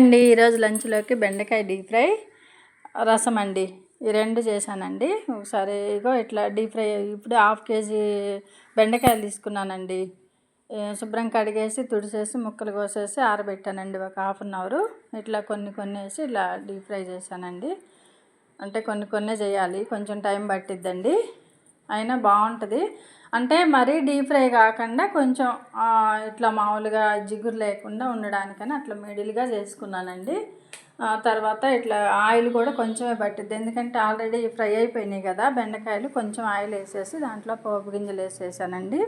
అండి ఈరోజు లంచ్లోకి బెండకాయ డీప్ ఫ్రై రసం అండి. ఈ రెండు చేశానండి. ఒకసారి ఇగో ఇట్లా డీప్ ఫ్రై ఇప్పుడు హాఫ్ కేజీ బెండకాయలు తీసుకున్నానండి. శుభ్రం కడిగేసి తుడిసేసి ముక్కలు కోసేసి ఆరబెట్టానండి ఒక హాఫ్ అన్ అవర్. ఇట్లా కొన్ని కొన్ని వేసి ఇలా డీప్ ఫ్రై చేశానండి. అంటే కొన్ని కొన్ని చేయాలి కొంచెం టైం పట్టిద్దండి. అయినా బాగుంటుంది. అంటే మరీ డీప్ ఫ్రై కాకుండా కొంచెం ఇట్లా మామూలుగా జిగురు లేకుండా ఉండడానికని అట్లా మిడిల్గా చేసుకున్నానండి. తర్వాత ఇట్లా ఆయిల్ కూడా కొంచెమే పట్టిద్ది. ఎందుకంటే ఆల్రెడీ ఫ్రై అయిపోయినాయి కదా బెండకాయలు కొంచెం ఆయిల్ వేసేసి దాంట్లో పోపు గింజలు వేసేసానండి.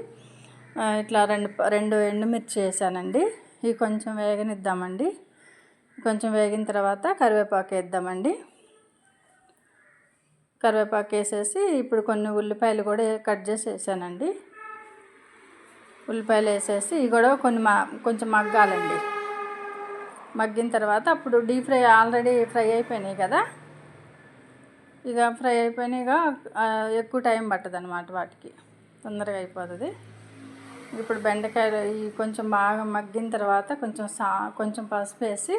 ఇట్లా రెండు రెండు ఎండుమిర్చి వేసానండి. ఇవి కొంచెం వేగనిద్దామండి. కొంచెం వేగిన తర్వాత కరివేపాకు వేద్దామండి. కరివేపాకు వేసేసి ఇప్పుడు కొన్ని ఉల్లిపాయలు కూడా కట్ చేసి వేసానండి ఉల్లిపాయలు వేసేసి ఇవి కూడా కొన్ని మా కొంచెం మగ్గాలండి. మగ్గిన తర్వాత అప్పుడు డీప్ ఫ్రై ఆల్రెడీ ఫ్రై అయిపోయినాయి కదా. ఇక ఫ్రై అయిపోయినాయిగా ఎక్కువ టైం పట్టదు అనమాట వాటికి. తొందరగా అయిపోతుంది. ఇప్పుడు బెండకాయలు ఈ కొంచెం బాగా మగ్గిన తర్వాత కొంచెం సా కొంచెం పసుపు వేసి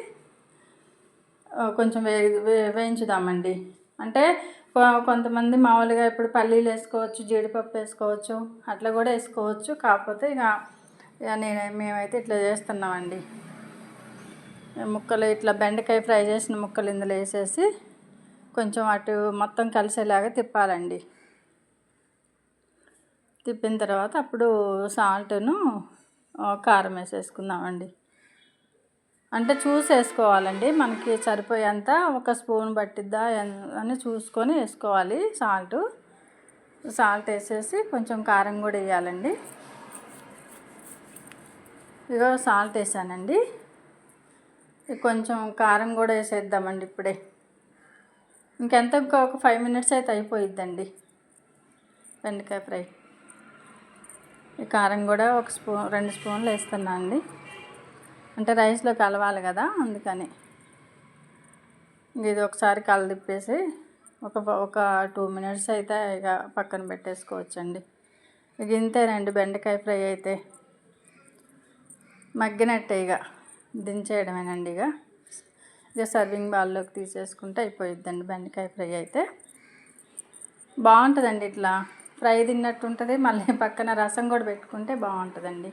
కొంచెం వే వేయించుదామండి. అంటే కొంతమంది మామూలుగా ఇప్పుడు పల్లీలు వేసుకోవచ్చు జీడిపప్పు వేసుకోవచ్చు అట్లా కూడా వేసుకోవచ్చు. కాకపోతే ఇక ఇక నేను మేమైతే ఇట్లా చేస్తున్నామండి. ముక్కలు ఇట్లా బెండకాయ ఫ్రై చేసిన ముక్కలు ఇందులో వేసేసి కొంచెం అటు మొత్తం కలిసేలాగా తిప్పాలండి. తిప్పిన తర్వాత అప్పుడు సాల్ట్ను కారం వేసేసుకుందామండి. అంటే చూసేసుకోవాలండి. మనకి సరిపోయేంత ఒక స్పూన్ పట్టిద్దా అని చూసుకొని వేసుకోవాలి. సాల్ట్. సాల్ట్ వేసేసి కొంచెం కారం కూడా వేయాలండి. ఇగో సాల్ట్ వేసానండి. కొంచెం కారం కూడా వేసేద్దామండి ఇప్పుడే. ఇంకెంత ఇంకా ఒక ఫైవ్ మినిట్స్ అయితే అయిపోయిద్దండి బెండకాయ ఫ్రై. ఈ కారం కూడా ఒక స్పూన్ రెండు స్పూన్లు వేస్తున్నా అండి అంటే రైస్లో కలవాలి కదా అందుకని. ఇది ఒకసారి తిప్పేసి ఒక ఒక టూ మినిట్స్ అయితే ఇక పక్కన పెట్టేసుకోవచ్చండి. ఇక ఇంతేనండి బెండకాయ ఫ్రై అయితే మగ్గినట్టే ఇక దించేయడమేనండి ఇక. ఇక సర్వింగ్ బాల్లోకి తీసేసుకుంటే అయిపోయిద్దండి బెండకాయ ఫ్రై అయితే. బాగుంటుందండి ఇట్లా. ఫ్రై తిన్నట్టు ఉంటుంది మళ్ళీ పక్కన రసం కూడా పెట్టుకుంటే బాగుంటుందండి.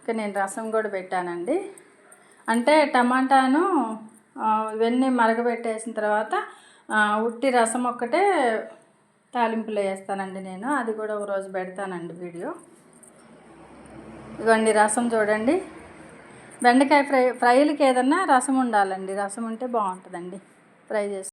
ఇక నేను రసం కూడా పెట్టానండి. అంటే టమాటాను ఇవన్నీ మరగబెట్టేసిన తర్వాత ఉట్టి రసం ఒక్కటే తాలింపులో వేస్తానండి నేను. అది కూడా ఒక రోజు పెడతానండి వీడియో. ఇవ్వండి రసం చూడండి. బెండకాయ ఫ్రై ఫ్రైలకి ఏదన్నా రసం ఉండాలండి. రసం ఉంటే బాగుంటుందండి. ఫ్రై చేసి